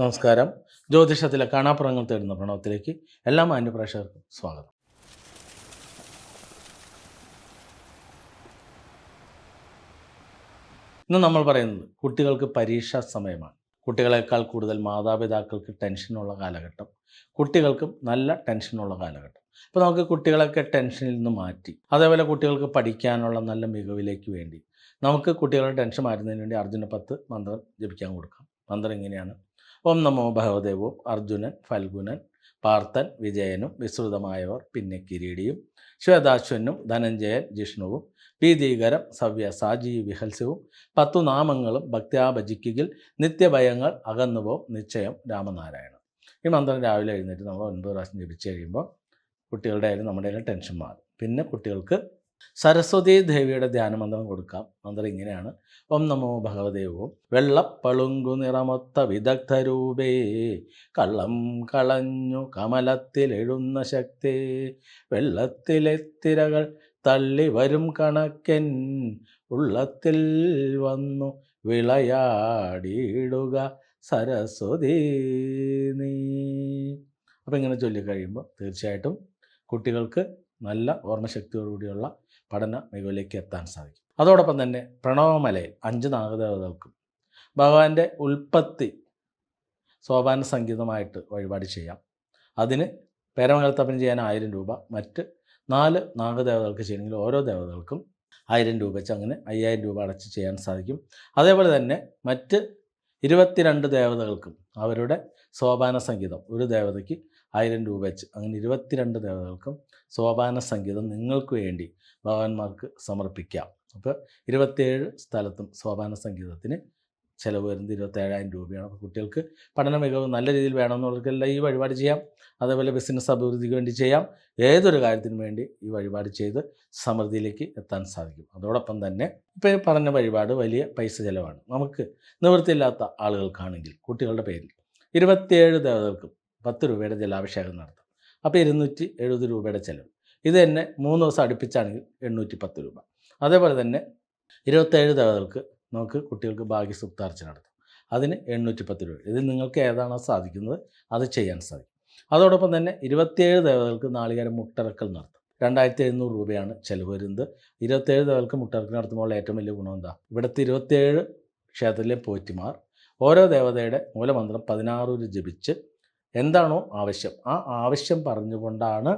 നമസ്കാരം. ജ്യോതിഷത്തിലെ കാണാപ്പുറങ്ങൾ തേടുന്ന പ്രണവത്തിലേക്ക് എല്ലാ മാന്യപ്രേക്ഷകർക്കും സ്വാഗതം. ഇന്ന് നമ്മൾ പറയുന്നത് കുട്ടികൾക്ക് പരീക്ഷാ സമയമാണ്. കുട്ടികളെക്കാൾ കൂടുതൽ മാതാപിതാക്കൾക്ക് ടെൻഷനുള്ള കാലഘട്ടം. കുട്ടികൾക്കും നല്ല ടെൻഷനുള്ള കാലഘട്ടം. അപ്പോൾ നമുക്ക് കുട്ടികളൊക്കെ ടെൻഷനിൽ നിന്ന് മാറ്റി അതേപോലെ കുട്ടികൾക്ക് പഠിക്കാനുള്ള നല്ല മികവിലേക്ക് വേണ്ടി നമുക്ക് കുട്ടികളുടെ ടെൻഷൻ മാറ്റുന്നതിന് വേണ്ടി അർജുന പത്ത് മന്ത്രം ജപിക്കാൻ കൊടുക്കാം. മന്ത്രം ഇങ്ങനെയാണ്. ഓം നമോ ഭഗവദേവോ. അർജുനൻ ഫൽഗുനൻ പാർത്ഥൻ വിജയനും വിസ്തൃതമായവർ പിന്നെ കിരീടിയും ശ്വേതാശ്വനും ധനഞ്ജയൻ ജിഷ്ണുവും ഭീതീകരം സവ്യ സാജി വിഹൽസ്യവും പത്തു നാമങ്ങളും ഭക്തിയാഭജിക്കുകിൽ നിത്യഭയങ്ങൾ അകന്നുപോകും നിശ്ചയം രാമനാരായണൻ. ഈ മന്ത്രം രാവിലെ എഴുന്നേറ്റ് നമ്മൾ ഒൻപത് പ്രാവശ്യം ജപിച്ച് കഴിയുമ്പോൾ കുട്ടികളുടെ ആയാലും നമ്മുടെ ടെൻഷൻ മാറും. പിന്നെ കുട്ടികൾക്ക് സരസ്വതി ദേവിയുടെ ധ്യാനമന്ത്രം കൊടുക്കാം. മന്ത്രം ഇങ്ങനെയാണ്. ഓം നമോ ഭഗവദേവവും വെള്ളപ്പളുങ്കു നിറമൊത്ത വിദഗ്ധരൂപേ കള്ളം കളഞ്ഞു കമലത്തിലെഴുന്ന ശക്തി വെള്ളത്തിലെ തിരകൾ തള്ളി വരും കണക്കൻ ഉള്ളത്തിൽ വന്നു വിളയാടിയിടുക സരസ്വതി നീ. അപ്പം ഇങ്ങനെ ചൊല്ലിക്കഴിയുമ്പോൾ തീർച്ചയായിട്ടും കുട്ടികൾക്ക് നല്ല ഓർമ്മശക്തിയോടുകൂടിയുള്ള പഠന മികവിലേക്ക് എത്താൻ സാധിക്കും. അതോടൊപ്പം തന്നെ പ്രണവമലയിൽ അഞ്ച് നാഗദേവതകൾക്കും ഭഗവാന്റെ ഉൽപ്പത്തി സോപാന സംഗീതമായിട്ട് വഴിപാട് ചെയ്യാം. അതിന് പേരമംഗലത്തപ്പന് ചെയ്യാൻ ആയിരം രൂപ മറ്റ് നാല് നാഗദേവതകൾക്ക് ചെയ്യണമെങ്കിൽ ഓരോ ദേവതകൾക്കും ആയിരം രൂപ വെച്ച് അങ്ങനെ അയ്യായിരം രൂപ അടച്ച് ചെയ്യാൻ സാധിക്കും. അതേപോലെ തന്നെ മറ്റ് ഇരുപത്തിരണ്ട് ദേവതകൾക്കും അവരുടെ സോപാന സംഗീതം ഒരു ദേവതയ്ക്ക് ആയിരം രൂപ വെച്ച്. അങ്ങനെ ഇരുപത്തിരണ്ട് ദേവതകൾക്കും സോപാന സംഗീതം നിങ്ങൾക്ക് വേണ്ടി ഭഗവാന്മാർക്ക് സമർപ്പിക്കാം. അപ്പോൾ ഇരുപത്തേഴ് സ്ഥലത്തും സോപാന സംഗീതത്തിന് ചിലവ് വരുന്നത് ഇരുപത്തേഴായിരം രൂപയാണ്. അപ്പോൾ കുട്ടികൾക്ക് പഠന മികവ് നല്ല രീതിയിൽ വേണമെന്നുള്ളവർക്കെല്ലാം ഈ വഴിപാട് ചെയ്യാം. അതേപോലെ ബിസിനസ് അഭിവൃദ്ധിക്ക് വേണ്ടി ചെയ്യാം. ഏതൊരു കാര്യത്തിനു വേണ്ടി ഈ വഴിപാട് ചെയ്ത് സമൃദ്ധിയിലേക്ക് എത്താൻ സാധിക്കും. അതോടൊപ്പം തന്നെ ഇപ്പോൾ പറഞ്ഞ വഴിപാട് വലിയ പൈസ ചിലവാണ്. നമുക്ക് നിവൃത്തിയില്ലാത്ത ആളുകൾക്കാണെങ്കിൽ കുട്ടികളുടെ പേരിൽ ഇരുപത്തിയേഴ് ദേവതകൾക്കും പത്ത് രൂപയുടെ ജലാഭിഷേകം നടത്തും. അപ്പോൾ ഇരുന്നൂറ്റി എഴുപത് രൂപയുടെ ചിലവ്. ഇത് തന്നെ മൂന്ന് ദിവസം അടുപ്പിച്ചാണെങ്കിൽ എണ്ണൂറ്റി പത്ത് രൂപ. അതേപോലെ തന്നെ ഇരുപത്തേഴ് ദേവതകൾക്ക് നമുക്ക് കുട്ടികൾക്ക് ഭാഗ്യസുപ്താർച്ചന നടത്തും. അതിന് എണ്ണൂറ്റി പത്ത് രൂപ. ഇതിൽ നിങ്ങൾക്ക് ഏതാണോ സാധിക്കുന്നത് അത് ചെയ്യാൻ സാധിക്കും. അതോടൊപ്പം തന്നെ ഇരുപത്തിയേഴ് ദേവതകൾക്ക് നാളികേരം മുട്ടറക്കൽ നടത്തും. രണ്ടായിരത്തി എഴുന്നൂറ് രൂപയാണ് ചിലവ് വരുന്നത്. ഇരുപത്തേഴ് ദേവതകൾക്ക് മുട്ടറക്കൽ നടത്തുമ്പോൾ ഏറ്റവും വലിയ ഗുണം എന്താ? ഇവിടുത്തെ ഇരുപത്തിയേഴ് ക്ഷേത്രത്തിലെ പോറ്റിമാർ ഓരോ ദേവതയുടെ മൂലമന്ത്രം പതിനാറൂര് ജപിച്ച് എന്താണോ ആവശ്യം? ആ ആവശ്യം പറഞ്ഞുകൊണ്ടാണ്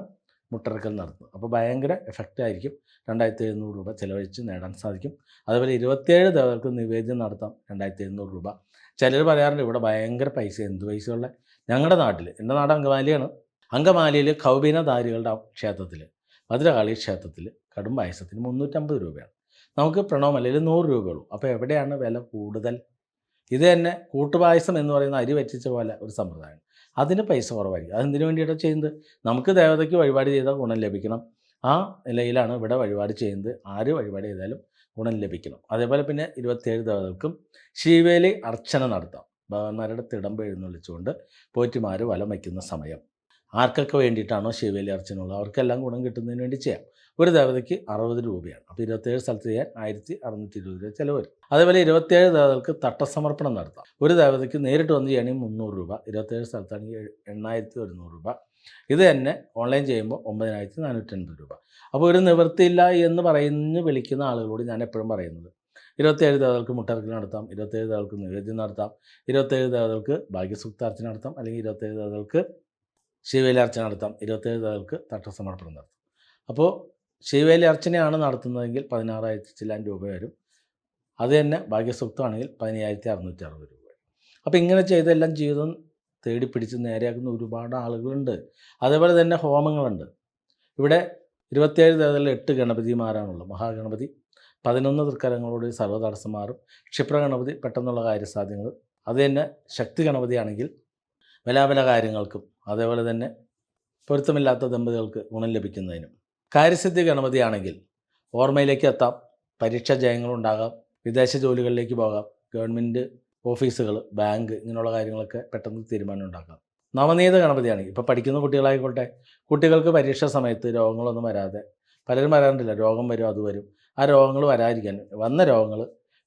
മുട്ടറക്കൽ നടത്തുന്നത്. അപ്പോൾ ഭയങ്കര എഫക്റ്റ് ആയിരിക്കും. രണ്ടായിരത്തി എഴുന്നൂറ് രൂപ ചിലവഴിച്ച് നേടാൻ സാധിക്കും. അതുപോലെ ഇരുപത്തിയേഴ് ദേവതകൾക്ക് നിവേദ്യം നടത്താം രണ്ടായിരത്തി എഴുന്നൂറ് രൂപ. ചിലർ പറയാറുണ്ട് ഇവിടെ ഭയങ്കര പൈസ എന്ത് പൈസ ഉള്ള ഞങ്ങളുടെ നാട്ടിൽ എന്റെ നാട് അങ്കമാലിയാണ്. അങ്കമാലിയിൽ കൗബീനധാരികളുടെ ക്ഷേത്രത്തിൽ ഭദ്രകാളി ക്ഷേത്രത്തിൽ കടും പായസത്തിന് മുന്നൂറ്റമ്പത് രൂപയാണ്. നമുക്ക് പ്രണവം അല്ലെങ്കിൽ നൂറ് രൂപയുള്ളൂ. അപ്പോൾ എവിടെയാണ് വില കൂടുതൽ? ഇത് തന്നെ കൂട്ടുപായസം എന്ന് പറയുന്ന അരി വറ്റിച്ച പോലെ ഒരു സമ്പ്രദായം. അതിന് പൈസ കുറവായിരിക്കും. അതെന്തിനു വേണ്ടിയിട്ടാണ് ചെയ്യുന്നത്? നമുക്ക് ദേവതയ്ക്ക് വഴിപാട് ചെയ്താൽ ഗുണം ലഭിക്കണം. ആ നിലയിലാണ് ഇവിടെ വഴിപാട് ചെയ്യുന്നത്. ആര് വഴിപാട് ചെയ്താലും ഗുണം ലഭിക്കണം. അതേപോലെ പിന്നെ ഇരുപത്തിയേഴ് ദേവതകൾക്കും ശിവേലി അർച്ചന നടത്താം. ഭഗവാന്മാരുടെ തിടമ്പ് എഴുന്നള്ളിച്ചുകൊണ്ട് പോറ്റിമാർ വലം വയ്ക്കുന്ന സമയം. ആർക്കൊക്കെ വേണ്ടിയിട്ടാണോ ശിവേലി അർച്ചന ഉള്ളത് അവർക്കെല്ലാം ഗുണം കിട്ടുന്നതിന് വേണ്ടി ചെയ്യാം. ഒരു ദേവതയ്ക്ക് അറുപത് രൂപയാണ്. അപ്പോൾ ഇരുപത്തേഴ് സ്ഥലത്ത് ചെയ്യാൻ ആയിരത്തി അറുന്നൂറ്റി ഇരുപത് രൂപ ചിലവ് വരും അതേപോലെ ഇരുപത്തേഴ് ദേവതകൾക്ക് തട്ടസമർപ്പണം നടത്താം. ഒരു ദേവതയ്ക്ക് നേരിട്ട് വന്ന് ചെയ്യുകയാണെങ്കിൽ മുന്നൂറ് രൂപ ഇരുപത്തേഴ് സ്ഥലത്താണെങ്കിൽ എണ്ണായിരത്തി ഒരുന്നൂറ് രൂപ. ഇത് തന്നെ ഓൺലൈൻ ചെയ്യുമ്പോൾ ഒമ്പതിനായിരത്തി നാനൂറ്റൻപത് രൂപ. അപ്പോൾ ഒരു നിവൃത്തിയില്ല എന്ന് പറയുന്നു വിളിക്കുന്ന ആളുകളോട് ഞാൻ എപ്പോഴും പറയുന്നത് ഇരുപത്തേഴ് ദേവതകൾക്ക് മുട്ടറക്കൽ നടത്താം ഇരുപത്തേഴ് ദേവതകൾക്ക് നിവേദ്യം നടത്താം ഇരുപത്തേഴ് ദേവതകൾക്ക് ഭാഗ്യസുക്താർച്ച നടത്താം അല്ലെങ്കിൽ ഇരുപത്തേഴ് ദേവതകൾക്ക് ശിവയിലാർച്ച നടത്താം ഇരുപത്തേഴ് ദേവതകൾക്ക് തട്ടസമർപ്പണം നടത്താം. അപ്പോൾ ശിവേലി അർച്ചനയാണ് നടത്തുന്നതെങ്കിൽ പതിനാറായിരത്തി ചില്ലാൻ രൂപ വരും. അത് തന്നെ ഭാഗ്യസൂക്തമാണെങ്കിൽ പതിനയ്യായിരത്തി അറുന്നൂറ്റി അറുപത് രൂപ അപ്പോൾ ഇങ്ങനെ ചെയ്തെല്ലാം ജീവിതം തേടി പിടിച്ച് നേരെയാക്കുന്ന ഒരുപാട് ആളുകളുണ്ട്. അതേപോലെ തന്നെ ഹോമങ്ങളുണ്ട്. ഇവിടെ ഇരുപത്തിയേഴ് ദേവതകളിൽ എട്ട് ഗണപതിമാരാണുള്ളത്. മഹാഗണപതി പതിനൊന്ന് തൃക്കരങ്ങളോട് സർവതടസ്സമാറും തടസ്സം മാറും ക്ഷിപ്ര ഗണപതി പെട്ടെന്നുള്ള കാര്യസാധ്യങ്ങൾ അത് തന്നെ ശക്തി ഗണപതിയാണെങ്കിൽ ബലാബല കാര്യങ്ങൾക്കും അതേപോലെ തന്നെ പൊരുത്തമില്ലാത്ത ദമ്പതികൾക്ക് ഗുണം ലഭിക്കുന്നതിനും. കാര്യസിദ്ധി ഗണപതിയാണെങ്കിൽ ഓർമ്മയിലേക്ക് എത്താം. പരീക്ഷാ ജയങ്ങളുണ്ടാകാം വിദേശ ജോലികളിലേക്ക് പോകാം. ഗവൺമെന്റ് ഓഫീസുകൾ ബാങ്ക് ഇങ്ങനെയുള്ള കാര്യങ്ങളൊക്കെ പെട്ടെന്ന് തീരുമാനം ഉണ്ടാക്കാം. നവനീത ഗണപതിയാണെങ്കിൽ ഇപ്പോൾ പഠിക്കുന്ന കുട്ടികളായിക്കോട്ടെ കുട്ടികൾക്ക് പരീക്ഷാ സമയത്ത് രോഗങ്ങളൊന്നും വരാതെ പലരും വരാറില്ല രോഗം വരും അത് വരും. ആ രോഗങ്ങൾ വരാതിരിക്കാൻ വന്ന രോഗങ്ങൾ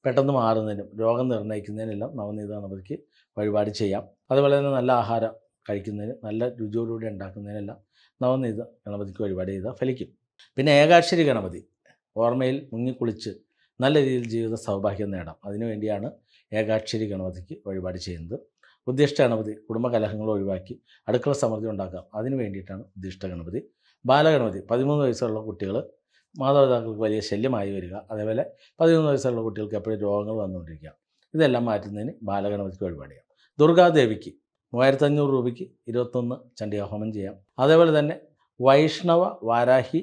പെട്ടെന്ന് മാറുന്നതിനും രോഗം നിർണയിക്കുന്നതിനെല്ലാം നവനീത ഗണപതിക്ക് വഴിപാട് ചെയ്യാം. അതുപോലെ തന്നെ നല്ല ആഹാരം കഴിക്കുന്നതിന് നല്ല രുചിയോടുകൂടി ഉണ്ടാക്കുന്നതിനെല്ലാം നവനീത ഗണപതിക്ക് വഴിപാട് ചെയ്താൽ ഫലിക്കും. പിന്നെ ഏകാക്ഷരി ഗണപതി ഓർമ്മയിൽ മുങ്ങിക്കുളിച്ച് നല്ല രീതിയിൽ ജീവിത സൗഭാഗ്യം നേടാം. അതിനുവേണ്ടിയാണ് ഏകാക്ഷരി ഗണപതിക്ക് വഴിപാട് ചെയ്യുന്നത്. ഉദ്ദിഷ്ട ഗണപതി കുടുംബകലഹങ്ങൾ ഒഴിവാക്കി അടുക്കള സമൃദ്ധി ഉണ്ടാക്കാം. അതിനു വേണ്ടിയിട്ടാണ് ഉദ്ദിഷ്ട ഗണപതി. ബാലഗണപതി പതിമൂന്ന് വയസ്സുള്ള കുട്ടികൾ മാതാപിതാക്കൾക്ക് വലിയ ശല്യമായി വരിക. അതേപോലെ പതിമൂന്ന് വയസ്സുള്ള കുട്ടികൾക്ക് എപ്പോഴും രോഗങ്ങൾ വന്നുകൊണ്ടിരിക്കുക. ഇതെല്ലാം മാറ്റുന്നതിന് ബാലഗണപതിക്ക് വഴിപാട് ചെയ്യാം. ദുർഗാദേവിക്ക് മൂവായിരത്തി അഞ്ഞൂറ് രൂപയ്ക്ക് ഇരുപത്തൊന്ന് ചണ്ഡിക ഹോമം ചെയ്യാം. അതേപോലെ തന്നെ വൈഷ്ണവ വാരാഹി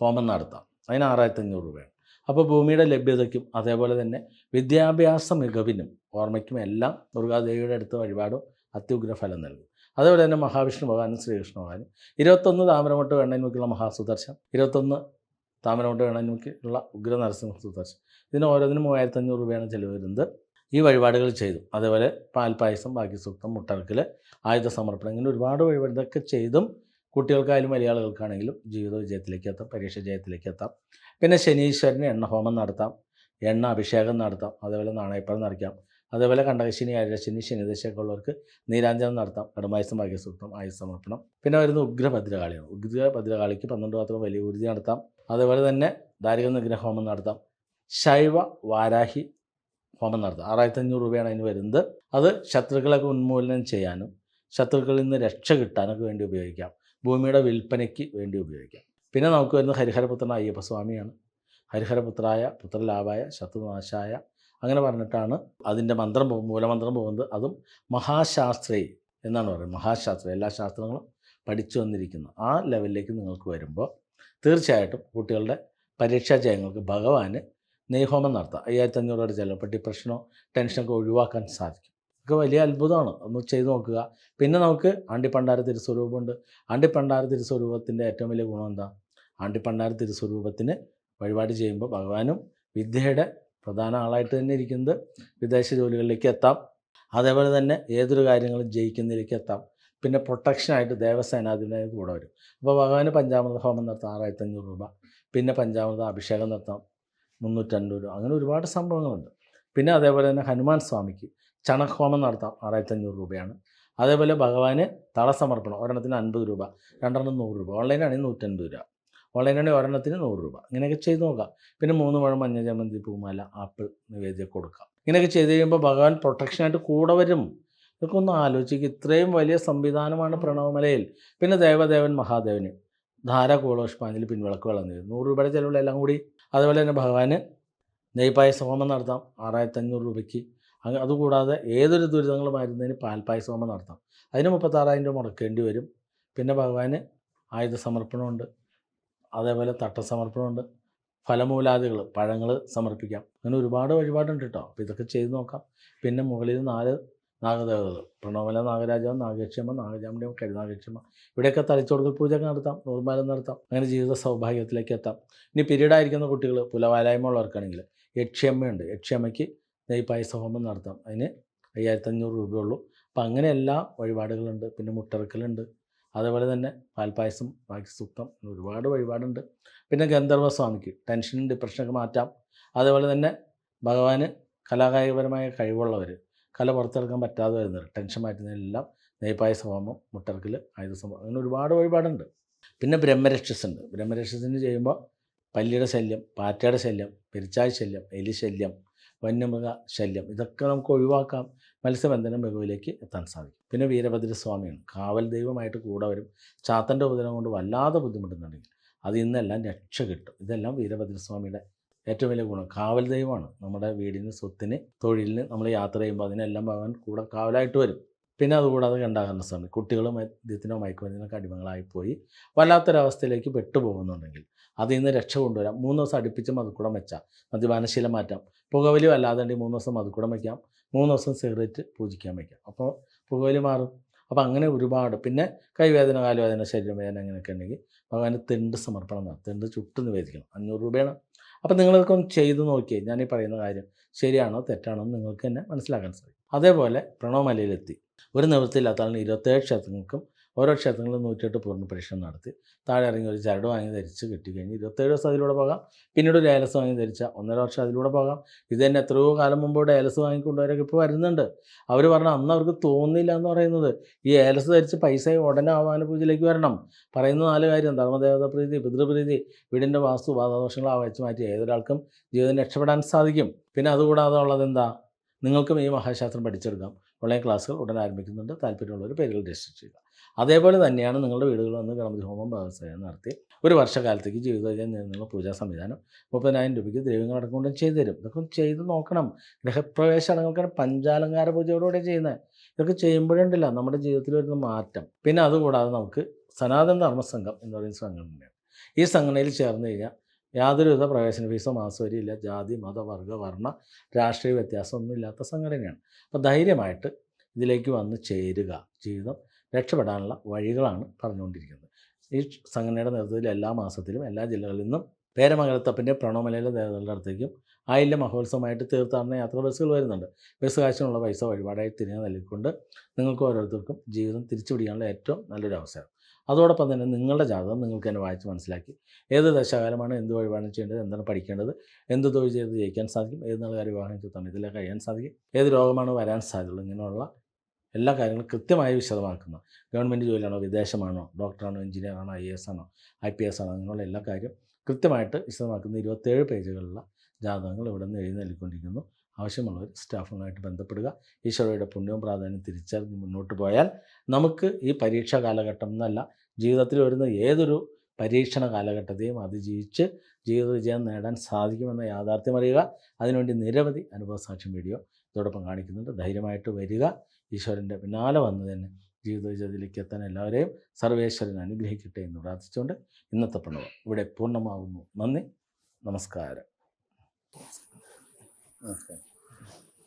ഹോമം നടത്താം. അതിന് ആറായിരത്തി അഞ്ഞൂറ് രൂപയാണ്. അപ്പോൾ ഭൂമിയുടെ ലഭ്യതയ്ക്കും അതേപോലെ തന്നെ വിദ്യാഭ്യാസ മികവിനും ഓർമ്മയ്ക്കും എല്ലാം ദുർഗാദേവിയുടെ അടുത്ത വഴിപാടും അത്യുഗ്ര ഫലം നൽകും. അതേപോലെ തന്നെ മഹാവിഷ്ണു ഭഗവാനും ശ്രീകൃഷ്ണ ഭഗവാനും. ഇരുപത്തൊന്ന് താമരമുട്ട് വെണ്ണനുമുക്കുള്ള മഹാസുദർശൻ ഇരുപത്തൊന്ന് താമരമുട്ട് വെണ്ണനുമുക്കുള്ള ഉഗ്ര നരസിംഹ സുദർശൻ ഇതിന് ഓരോന്നിനും മൂവായിരത്തി അഞ്ഞൂറ് രൂപയാണ് ചിലവ് വരുന്നത്. ഈ വഴിപാടുകൾ ചെയ്തു. അതേപോലെ പാൽപ്പായസം ഭാഗ്യസൂക്തം മുട്ടർക്കിൽ ആയുധ സമർപ്പണം ഇങ്ങനെ ഒരുപാട് വഴിപാട് ഇതൊക്കെ ചെയ്തും കുട്ടികൾക്കായാലും മലയാളികൾക്കാണെങ്കിലും ജീവിത വിജയത്തിലേക്ക് എത്താം പരീക്ഷ ജയത്തിലേക്ക് എത്താം. പിന്നെ ശനീശ്വരന് എണ്ണ ഹോമം നടത്താം എണ്ണ അഭിഷേകം നടത്താം അതേപോലെ നാണയപ്പഴം നടക്കാം അതേപോലെ കണ്ടകശിനി അരശനി ശനിദശയൊക്കെ ഉള്ളവർക്ക് നീരാഞ്ജനം നടത്താം കടുമായസം ഭാഗ്യസൂക്തം ആയുസ് സമർപ്പണം. പിന്നെ വരുന്ന ഉഗ്രഭദ്രകാളിയാണ്. ഉഗ്രഭദ്രകാളിക്ക് പന്ത്രണ്ട് മാത്രം വലിയ ഊർജം നടത്താം. അതേപോലെ തന്നെ ദാരിക നിഗ്രഹ ഹോമം നടത്താം. ശൈവ വാരാഹി ഹോമം നടത്തുക. ആറായിരത്തി അഞ്ഞൂറ് രൂപയാണ് അതിന് വരുന്നത്. അത് ശത്രുക്കളെ ഉന്മൂലനം ചെയ്യാനും ശത്രുക്കളിൽ നിന്ന് രക്ഷ കിട്ടാനൊക്കെ വേണ്ടി ഉപയോഗിക്കാം. ഭൂമിയുടെ വിൽപ്പനയ്ക്ക് വേണ്ടി ഉപയോഗിക്കാം. പിന്നെ നമുക്ക് വരുന്നത് ഹരിഹരപുത്രൻ അയ്യപ്പസ്വാമിയാണ്. ഹരിഹരപുത്രായ പുത്രലാഭായ ശത്രുനാശായ അങ്ങനെ പറഞ്ഞിട്ടാണ് അതിന്റെ മന്ത്രം പോകും മൂലമന്ത്രം പോകുന്നത്. അതും മഹാശാസ്ത്രി എന്നാണ് പറയുന്നത്. മഹാശാസ്ത്രം എല്ലാ ശാസ്ത്രങ്ങളും പഠിച്ചു വന്നിരിക്കുന്നു. ആ ലെവലിലേക്ക് നിങ്ങൾക്ക് വരുമ്പോൾ തീർച്ചയായിട്ടും കുട്ടികളുടെ പരീക്ഷാ ജയങ്ങൾക്ക് ഭഗവാന് നെയ്ഹോമം നടത്താം. അയ്യായിരത്തി അഞ്ഞൂറ് ചിലപ്പോൾ ഡിപ്രഷനോ ടെൻഷനൊക്കെ ഒഴിവാക്കാൻ സാധിക്കും. ഒക്കെ വലിയ അത്ഭുതമാണ്. ഒന്ന് ചെയ്തു നോക്കുക. പിന്നെ നമുക്ക് ആണ്ടിപ്പണ്ടാര തിരുസ്വരൂപമുണ്ട്. ആണ്ടിപ്പണ്ടാര തിരുസ്വരൂപത്തിന്റെ ഏറ്റവും വലിയ ഗുണം എന്താ? ആണ്ടിപ്പണ്ടാര തിരുസ്വരൂപത്തിന് വഴിപാട് ചെയ്യുമ്പോൾ ഭഗവാനും വിദ്യയുടെ പ്രധാന ആളായിട്ട് തന്നെ ഇരിക്കുന്നത്. വിദേശ ജോലികളിലേക്ക് എത്താം. അതേപോലെ തന്നെ ഏതൊരു കാര്യങ്ങളും ജയിക്കുന്നതിലേക്ക് എത്താം. പിന്നെ പ്രൊട്ടക്ഷനായിട്ട് ദേവസേനാധിപനായി കൂടെ വരും. അപ്പോൾ ഭഗവാന് പഞ്ചാമൃത ഹോമം നടത്താം. ആറായിരത്തഞ്ഞൂറ് രൂപ. പിന്നെ പഞ്ചാമൃത അഭിഷേകം നടത്താം. മുന്നൂറ്റൻപത് രൂപ. അങ്ങനെ ഒരുപാട് സംഭവങ്ങളുണ്ട്. പിന്നെ അതേപോലെ തന്നെ ഹനുമാൻ സ്വാമിക്ക് ചണഹോമം നടത്താം. ആറായിരത്തി അഞ്ഞൂറ് രൂപയാണ്. അതേപോലെ ഭഗവാന് തളസമർപ്പണം ഒരെണ്ണത്തിന് അൻപത് രൂപ രണ്ടെണ്ണം നൂറ് രൂപ. ഓൺലൈനാണെങ്കിൽ നൂറ്റൻപത് രൂപ. ഓൺലൈനാണെങ്കിൽ ഒരെണ്ണത്തിന് നൂറ് രൂപ. ഇങ്ങനെയൊക്കെ ചെയ്ത് നോക്കാം. പിന്നെ മൂന്ന് പഴം മഞ്ഞ ചമ്മന്തി പൂമാല ആപ്പിൾ നിവേദ്യം കൊടുക്കാം. ഇങ്ങനെയൊക്കെ ചെയ്ത് കഴിയുമ്പോൾ ഭഗവാൻ പ്രൊട്ടക്ഷനായിട്ട് കൂടെ വരും. ഇതൊക്കെ ഒന്ന് ആലോചിക്കുക ഇത്രയും വലിയ സംവിധാനമാണ് പ്രണവമലയിൽ. പിന്നെ ദേവദേവൻ മഹാദേവന് ധാര കൂളോഷ്പാഞ്ചലി പിൻവിളക്ക് വളർന്നു നൂറ് രൂപയുടെ ചിലവിലെല്ലാം കൂടി അതുപോലെ തന്നെ ഭഗവാന് നെയ്പായസ ഹോമം നടത്താം ആറായിരത്തി അഞ്ഞൂറ് രൂപയ്ക്ക് അതുകൂടാതെ ഏതൊരു ദുരിതങ്ങളും ആയിരുന്നതിന് പാൽപ്പായസ ഹോമം നടത്താം. അതിന് മുപ്പത്താറായിരം രൂപ മുടക്കേണ്ടി വരും. പിന്നെ ഭഗവാന് ആയുധ സമർപ്പണമുണ്ട്. അതേപോലെ തട്ട സമർപ്പണമുണ്ട്. ഫലമൂലാദികൾ പഴങ്ങൾ സമർപ്പിക്കാം. അങ്ങനെ ഒരുപാട് വഴിപാടുണ്ട് കേട്ടോ. അപ്പോൾ ഇതൊക്കെ ചെയ്ത് നോക്കാം. പിന്നെ മുകളിൽ നാല് നാഗദേവതകൾ. പ്രണവല നാഗരാജാവ് നാഗക്ഷേമ നാഗജാമി കരുനാഗക്ഷേമ. ഇവിടെയൊക്കെ തലച്ചോടുകൾ പൂജയൊക്കെ നടത്താം നൂർമാലം നടത്താം അങ്ങനെ ജീവിത സൗഭാഗ്യത്തിലേക്ക് എത്താം. ഇനി പിരീഡായിരിക്കുന്ന കുട്ടികൾ പുലവാലായ്മ ഉള്ളവർക്കാണെങ്കിൽ യക്ഷ്യമ്മയുണ്ട്. യക്ഷ്യമ്മയ്ക്ക് നെയ്പായസ ഹോമം നടത്താം. അതിന് അയ്യായിരത്തി അഞ്ഞൂറ് രൂപയുള്ളൂ. അപ്പം അങ്ങനെ എല്ലാ വഴിപാടുകളുണ്ട്. പിന്നെ മുട്ടറക്കലുണ്ട്. അതേപോലെ തന്നെ പാൽപ്പായസം ബാക്കി സുക്തം ഒരുപാട് വഴിപാടുണ്ട്. പിന്നെ ഗന്ധർവ സ്വാമിക്ക് ടെൻഷനും ഡിപ്രഷനൊക്കെ മാറ്റാം. അതേപോലെ തന്നെ ഭഗവാന് കലാകായികപരമായ കഴിവുള്ളവർ കല പുറത്തെടുക്കാൻ പറ്റാതെ വരുന്നത്. ടെൻഷൻ മാറ്റുന്നതിനെല്ലാം നെയ്പായസ ഹോമം മുട്ടർക്കൽ ആയുധ അങ്ങനെ ഒരുപാട് വഴിപാടുണ്ട്. പിന്നെ ബ്രഹ്മരക്ഷസ് ഉണ്ട് ബ്രഹ്മരക്ഷസിന് ചെയ്യുമ്പോൾ പല്ലിയുടെ ശല്യം പാറ്റയുടെ ശല്യം പെരിച്ചാഴ് ശല്യം എലി ശല്യം വന്യമൃഗ ശല്യം ഇതൊക്കെ നമുക്ക് ഒഴിവാക്കാം. മത്സ്യബന്ധനം മികവിലേക്ക് എത്താൻ സാധിക്കും. പിന്നെ വീരഭദ്രസ്വാമിയാണ്. കാവൽ ദൈവമായിട്ട് കൂടെ വരും. ചാത്തന്റെ ഉപദ്രവം കൊണ്ട് വല്ലാതെ ബുദ്ധിമുട്ടുന്നുണ്ടെങ്കിൽ അത് ഇന്നെല്ലാം രക്ഷ കിട്ടും. ഇതെല്ലാം വീരഭദ്രസ്വാമിയുടെ ഏറ്റവും വലിയ ഗുണം. കാവൽ ദൈവമാണ്. നമ്മുടെ വീടിന് സ്വത്തിന് തൊഴിലിന് നമ്മൾ യാത്ര ചെയ്യുമ്പോൾ അതിനെല്ലാം ഭഗവാൻ കൂടെ കാവലായിട്ട് വരും. പിന്നെ അതുകൂടാതെ ഗണ്ടാകരണ സമയം കുട്ടികൾ മദ്യത്തിനോ മയക്കുമരുന്നിനൊക്കെ അടിമകളായിപ്പോയി. വല്ലാത്തൊരവസ്ഥയിലേക്ക് പെട്ടുപോകുന്നുണ്ടെങ്കിൽ അതിൽ നിന്ന് രക്ഷ കൊണ്ടുവരാം. മൂന്ന് ദിവസം അടുപ്പിച്ച് മതുക്കുടം വെച്ചാൽ മദ്യപാനശീലം മാറ്റാം. പുകവലി വല്ലാതെ മൂന്ന് ദിവസം മതുക്കുടം വയ്ക്കാം മൂന്ന് ദിവസം സിഗരറ്റ് പൂജിക്കാൻ വയ്ക്കാം അപ്പോൾ പുകവലി മാറും. അപ്പോൾ അങ്ങനെ ഒരുപാട്. പിന്നെ കൈവേദന കാലുവേദന ശരീരവേദന അങ്ങനെയൊക്കെ ഉണ്ടെങ്കിൽ ഭഗവാന് തെണ്ട് സമർപ്പണം നടത്തും തെണ്ട് ചുട്ട് നിവേദിക്കണം. അഞ്ഞൂറ് രൂപയാണ്. അപ്പോൾ നിങ്ങളൊക്കെ ഒന്ന് ചെയ്ത് നോക്കിയേ. ഞാൻ ഈ പറയുന്ന കാര്യം ശരിയാണോ തെറ്റാണോ എന്ന് നിങ്ങൾക്ക് തന്നെ മനസ്സിലാക്കാൻ സാധിക്കും. അതേപോലെ പ്രണവമലയിലെത്തി. ഒരു നിവൃത്തിയില്ലാത്ത ആളിന് ഇരുപത്തേഴ് ക്ഷേത്രങ്ങൾക്കും ഓരോ ക്ഷേത്രങ്ങളിലും നൂറ്റെട്ട് പൂർണ പരീക്ഷണം നടത്തി. താഴെ ഇറങ്ങി ഒരു ചരട് വാങ്ങി ധരിച്ച് കെട്ടിക്കഴിഞ്ഞ് ഇരുപത്തേഴ് ദിവസം അതിലൂടെ പോകാം. പിന്നീട് ഒരു ഏലസ് വാങ്ങി ധരിച്ച ഒന്നര വർഷം അതിലൂടെ പോകാം. ഇത് തന്നെ എത്രയോ കാലം മുമ്പ് ഇവിടെ ഏലസ് വാങ്ങിക്കൊണ്ടവരൊക്കെ ഇപ്പോൾ വരുന്നുണ്ട്. അവർ പറഞ്ഞ അന്ന് അവർക്ക് തോന്നില്ല എന്ന് പറയുന്നത്. ഈ ഏലസ് ധരിച്ച് പൈസ ഉടനെ ആവാന പൂജയിലേക്ക് വരണം. പറയുന്ന നാല് കാര്യം. ധർമ്മദേവത പ്രീതി പിതൃപ്രീതി വീടിന്റെ വാസ്തു ബാധാദോഷങ്ങൾ മാറ്റി ഏതൊരാൾക്കും ജീവിതം രക്ഷപ്പെടാൻ സാധിക്കും. പിന്നെ അതുകൂടാതെ ഉള്ളത് എന്താ? നിങ്ങൾക്കും ഈ മഹാശാസ്ത്രം പഠിച്ചെടുക്കാം. ഓൺലൈൻ ക്ലാസ്സുകൾ ഉടൻ ആരംഭിക്കുന്നുണ്ട്. താല്പര്യമുള്ളവർ പേരുകൾ രജിസ്റ്റർ ചെയ്യുക. അതേപോലെ തന്നെയാണ് നിങ്ങളുടെ വീടുകളിൽ വന്ന് ഗണപതി ഹോമം വ്യവസായം നടത്തി ഒരു വർഷകാലത്തേക്ക് ജീവിതം നിന്നുള്ള പൂജാ സംവിധാനം മുപ്പതിനായിരം രൂപയ്ക്ക് ദൈവങ്ങൾ അടക്കം കൊണ്ടും ചെയ്തു തരും. ഇതൊക്കെ ചെയ്ത് നോക്കണം. ഗൃഹപ്രവേശ അടങ്ങൾക്കാണ് പഞ്ചാലങ്കാര പൂജയോടുകൂടെ ചെയ്യുന്നത്. ഇതൊക്കെ ചെയ്യുമ്പോഴുണ്ടല്ല നമ്മുടെ ജീവിതത്തിൽ വരുന്ന മാറ്റം. പിന്നെ അതുകൂടാതെ നമുക്ക് സനാതന ധർമ്മസംഘം എന്ന് പറയുന്ന സംഘടനയാണ് ഈ സംഘടനയിൽ ചേർന്ന് കഴിഞ്ഞാൽ യാതൊരുവിധ പ്രവേശന ഫീസോ മാസവരി ഇല്ല ജാതി മത വർഗ വർണ രാഷ്ട്രീയ വ്യത്യാസമൊന്നും ഇല്ലാത്ത സംഘടനയാണ്. അപ്പോൾ ധൈര്യമായിട്ട് ഇതിലേക്ക് വന്ന് ചേരുക. ജീവിതം രക്ഷപ്പെടാനുള്ള വഴികളാണ് പറഞ്ഞുകൊണ്ടിരിക്കുന്നത്. ഈ സംഘടനയുടെ നേതൃത്വത്തിൽ എല്ലാ മാസത്തിലും എല്ലാ ജില്ലകളിൽ നിന്നും പേരമംഗലത്തപ്പന്റെ പ്രണവമലയിലെ ദേവതകളുടെ ആയില്യം മഹോത്സവമായിട്ട് തീർത്ഥാടന യാത്ര ബസ്സുകൾ വരുന്നുണ്ട്. ബസ് കാശിനുള്ള പൈസ വഴിപാടായി തിരികെ നൽകിക്കൊണ്ട് നിങ്ങൾക്ക് ഓരോരുത്തർക്കും ജീവിതം തിരിച്ചുപിടിക്കാനുള്ള ഏറ്റവും നല്ലൊരു അവസരം. അതോടൊപ്പം തന്നെ നിങ്ങളുടെ ജാതകം നിങ്ങൾക്ക് തന്നെ വായിച്ച് മനസ്സിലാക്കി. ഏത് ദശകാലമാണ് എന്ത് വഴിപാടാണ് ചെയ്യേണ്ടത് എന്താണ് പഠിക്കേണ്ടത് എന്ത് തൊഴിൽ ചെയ്ത് ജയിക്കാൻ സാധിക്കും ഏത് നല്ല കാര്യം വിവാഹം ചെയ്താണ് ഇതിലെ കഴിയാൻ സാധിക്കും ഏത് രോഗമാണ് വരാൻ സാധ്യതയുള്ളത് ഇങ്ങനെയുള്ള എല്ലാ കാര്യങ്ങളും കൃത്യമായി വിശദമാക്കുന്ന. ഗവൺമെന്റ് ജോലിയാണോ വിദേശമാണോ ഡോക്ടറാണോ എഞ്ചിനീയറാണോ ഐ എസ് ആണോ ഐ പി എസ് ആണോ അങ്ങനെയുള്ള എല്ലാ കാര്യം കൃത്യമായിട്ട് വിശദമാക്കുന്ന ഇരുപത്തേഴ് പേജുകളുള്ള ജാതകങ്ങൾ ഇവിടെ നിന്ന് എഴുതി നൽകിക്കൊണ്ടിരിക്കുന്നു ആവശ്യമുള്ളവർ സ്റ്റാഫുമായിട്ട് ബന്ധപ്പെടുക. ഈശ്വരയുടെ പുണ്യവും പ്രാധാന്യം തിരിച്ചറിഞ്ഞ് മുന്നോട്ട് പോയാൽ നമുക്ക് ഈ പരീക്ഷാ കാലഘട്ടം എന്നല്ല ജീവിതത്തിൽ വരുന്ന ഏതൊരു പരീക്ഷണ കാലഘട്ടത്തെയും അതിജീവിച്ച് ജീവിത വിജയം നേടാൻ സാധിക്കുമെന്ന യാഥാർത്ഥ്യം അറിയുക. അതിനുവേണ്ടി നിരവധി അനുഭവ സാക്ഷ്യം വീഡിയോ ഇതോടൊപ്പം കാണിക്കുന്നുണ്ട്. ധൈര്യമായിട്ട് വരിക. ഈശ്വരന്റെ പിന്നാലെ വന്ന് തന്നെ ജീവിത വിജയത്തിലേക്ക് എത്താൻ എല്ലാവരെയും സർവേശ്വരൻ അനുഗ്രഹിക്കട്ടെ എന്ന് പ്രാർത്ഥിച്ചുകൊണ്ട് ഇന്നത്തെ പ്രണവം ഇവിടെ പൂർണമാകുന്നു. നന്ദി. നമസ്കാരം.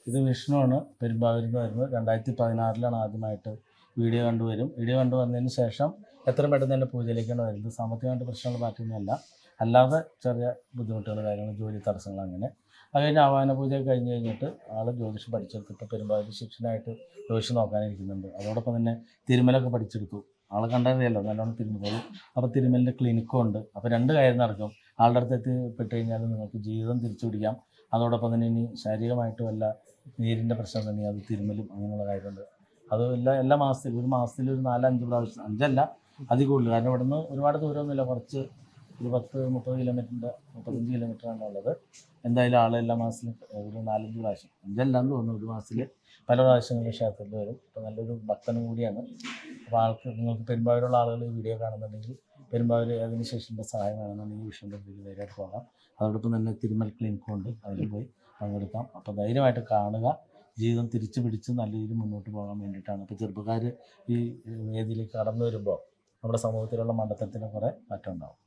ഇത് വിഷ്ണുവാണ്. പെരുമ്പാവൂരിൽ നിന്ന് വരുന്നത്. രണ്ടായിരത്തി പതിനാറിലാണ് ആദ്യമായിട്ട് വീഡിയോ കണ്ടുവരും വീഡിയോ കണ്ടുവന്നതിന് ശേഷം എത്ര പെട്ടെന്ന് തന്നെ പൂജയിലേക്കാണ് വരുന്നത്. സാമ്പത്തികമായിട്ട് പ്രശ്നങ്ങൾ മാറ്റുന്നതല്ല അല്ലാതെ ചെറിയ ബുദ്ധിമുട്ടുകൾ കാര്യങ്ങൾ ജോലി തടസ്സങ്ങൾ അങ്ങനെ. അത് കഴിഞ്ഞ് ആവാഹന പൂജ കഴിഞ്ഞ് കഴിഞ്ഞിട്ട് ആൾ ജ്യോതിഷം ഇപ്പോൾ പെരുമ്പാവൂർ ശിക്ഷനായിട്ട് ജ്യോതിഷം നോക്കാനിരിക്കുന്നുണ്ട്. അതോടൊപ്പം തന്നെ തിരുമലൊക്കെ പഠിച്ചെടുത്തു. ആൾ കണ്ടറിയാലോ. നല്ലോണം തിരുമലും അപ്പോൾ തിരുമലിന്റെ ക്ലിനിക്കും ഉണ്ട്. അപ്പോൾ രണ്ട് കാര്യം നടക്കും. ആളുടെ അടുത്ത് എത്തിപ്പെട്ട് കഴിഞ്ഞാൽ നിങ്ങൾക്ക് ജീവിതം തിരിച്ചു പിടിക്കാം അതോടൊപ്പം തന്നെ ഇനി ശാരീരികമായിട്ടും അല്ല നീരിന്റെ പ്രശ്നം തന്നെ അത് തിരുമലും അങ്ങനെയുള്ള കാര്യമുണ്ട് അത് എല്ലാ എല്ലാ മാസത്തിൽ ഒരു മാസത്തിൽ ഒരു നാലഞ്ച് പ്രാവശ്യം അഞ്ചല്ല അതിൽ കൂടുതൽ കാരണം ഇവിടുന്ന് ഒരുപാട് ദൂരമൊന്നുമില്ല. കുറച്ച് ഒരു പത്ത് മുപ്പത് കിലോമീറ്ററിന്റെ മുപ്പത്തഞ്ച് കിലോമീറ്ററാണ് ഉള്ളത്. എന്തായാലും ആളെ എല്ലാ മാസത്തിലും ഒരു നാലഞ്ച് പ്രാവശ്യം. അഞ്ചല്ലാന്ന് തോന്നുന്നു. ഒരു മാസത്തിൽ പല പ്രാവശ്യങ്ങളിൽ ക്ഷേത്രത്തിൽ വരും. അപ്പോൾ നല്ലൊരു ഭക്തനും കൂടിയാണ്. അപ്പോൾ ആൾക്ക് നിങ്ങൾക്ക് പെരുമ്പാവൂരുള്ള ആളുകൾ വീഡിയോ കാണുന്നുണ്ടെങ്കിൽ പെരുമ്പാവൂർ അഡ്മിനിസ്ട്രേഷന്റെ സഹായം വേണമെന്നുണ്ടെങ്കിൽ വിഷ്ണുവിന്റെ അടുത്തേക്ക് ധൈര്യമായിട്ട് പോകാം. അതോടൊപ്പം തന്നെ തിരുമൽ ക്ലിനിക്കും ഉണ്ട് അതിൽ പോയി പങ്കെടുക്കാം. അപ്പോൾ ധൈര്യമായിട്ട് കാണുക. ജീവിതം തിരിച്ചു പിടിച്ച് നല്ല രീതിയിൽ മുന്നോട്ട് പോകാൻ വേണ്ടിയിട്ടാണ്. ഇപ്പോൾ ചെറുപ്പക്കാർ ഈ വേദിയിലേക്ക് കടന്നു വരുമ്പോൾ നമ്മുടെ സമൂഹത്തിലുള്ള മണ്ടത്തരത്തിന് കുറേ മാറ്റം ഉണ്ടാവും.